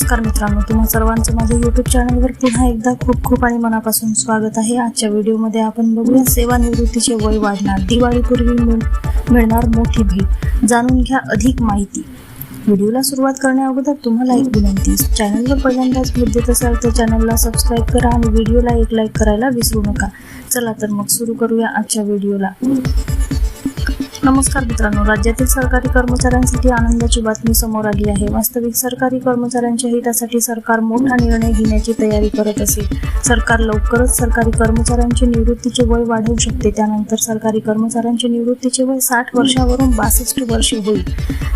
नमस्कार मित्रांनो तुम्हा सर्वांचं माझ्या युट्यूब चॅनलवर पुन्हा एकदा खूप खूप आणि मनापासून स्वागत आहे. आजच्या व्हिडिओमध्ये आपण बघूया सेवानिवृत्तीचे वय वाढणार दिवाळीपूर्वी मिळणार मोठी भेट. जाणून घ्या अधिक माहिती. व्हिडिओला सुरुवात करण्या अगोदर तुम्हाला एक विनंती चॅनलवर पहिल्यांदाच भेट देत असाल तर चॅनलला सबस्क्राईब करा आणि व्हिडिओला एक लाईक करायला विसरू नका. चला तर मग सुरू करूया आजच्या व्हिडिओला नमस्कार मित्रांनो. राज्यातील सरकारी कर्मचाऱ्यांसाठी आनंदाची बातमी समोर आली आहे. वास्तविक सरकारी कर्मचाऱ्यांच्या हितासाठी सरकार मोठा निर्णय घेण्याची तयारी करत असेल. सरकार लवकरच सरकारी कर्मचाऱ्यांचे निवृत्तीचे वय वाढवू शकते. त्यानंतर सरकारी कर्मचाऱ्यांचे निवृत्तीचे वय साठ वर्षावरून बासष्ट वर्षे होईल.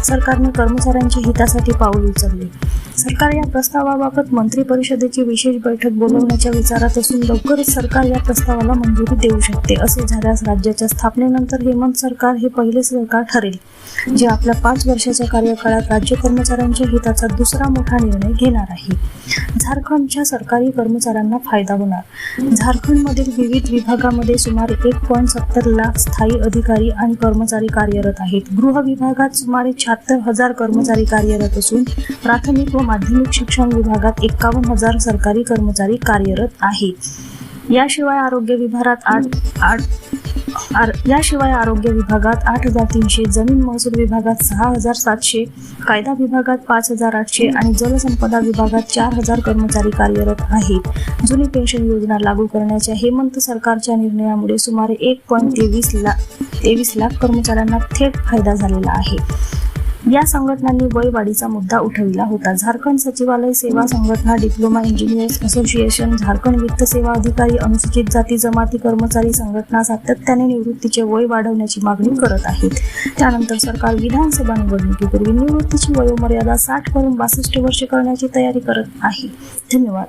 सरकारने कर्मचाऱ्यांच्या हितासाठी पाऊल उचलले. सरकार या प्रस्तावाबाबत मंत्री परिषदेची विशेष बैठक बोलवण्याच्या विचारात असून लवकरच सरकार या प्रस्तावाला मंजुरी देऊ शकते असे झाल्यास राज्याच्या स्थापनेनंतर हेमंत सरकार हे पहिले सरकार ठरेल जे आपल्या पाच वर्षाच्या कार्यकाळात राज्य कर्मचाऱ्यांच्या हिताचा दुसरा मोठा निर्णय घेणार आहे. झारखंडच्या सरकारी कर्मचाऱ्यांना फायदा होणार. झारखंडमधील विविध विभागामध्ये सुमारे एक पॉईंट सत्तर लाख स्थायी अधिकारी आणि कर्मचारी कार्यरत आहेत. गृह विभागात सुमारे शहात्तर हजार कर्मचारी कार्यरत असून प्राथमिक व माध्यमिक शिक्षण विभागात एकावन्न हजार सरकारी कर्मचारी कार्यरत आहेत. याशिवाय आरोग्य विभागात आठ आठ आर याशिवाय आरोग्य विभागात आठ हजार तीनशे जमीन महसूल विभागात सहा हजार सातशे कायदा विभागात पाच हजार आठशे आणि जलसंपदा विभागात चार हजार कर्मचारी कार्यरत आहेत. जुनी पेन्शन योजना लागू करण्याच्या हेमंत सरकारच्या निर्णयामुळे सुमारे एक पॉईंट तेवीस लाख तेवीस लाख कर्मचाऱ्यांना थेट फायदा झालेला आहे. या संघटनांनी वय वाढीचा मुद्दा उठविला होता. झारखंड सचिवालय सेवा संघटना डिप्लोमा इंजिनियर्स असोसिएशन झारखंड वित्त सेवा अधिकारी अनुसूचित जाती जमाती कर्मचारी संघटना सातत्याने निवृत्तीचे वय वाढवण्याची मागणी करत आहेत. त्यानंतर सरकार विधानसभा निवडणुकीपूर्वी निवृत्तीची वयोमर्यादा साठ वरून बासष्ट वर्षे करण्याची तयारी करत आहे. धन्यवाद.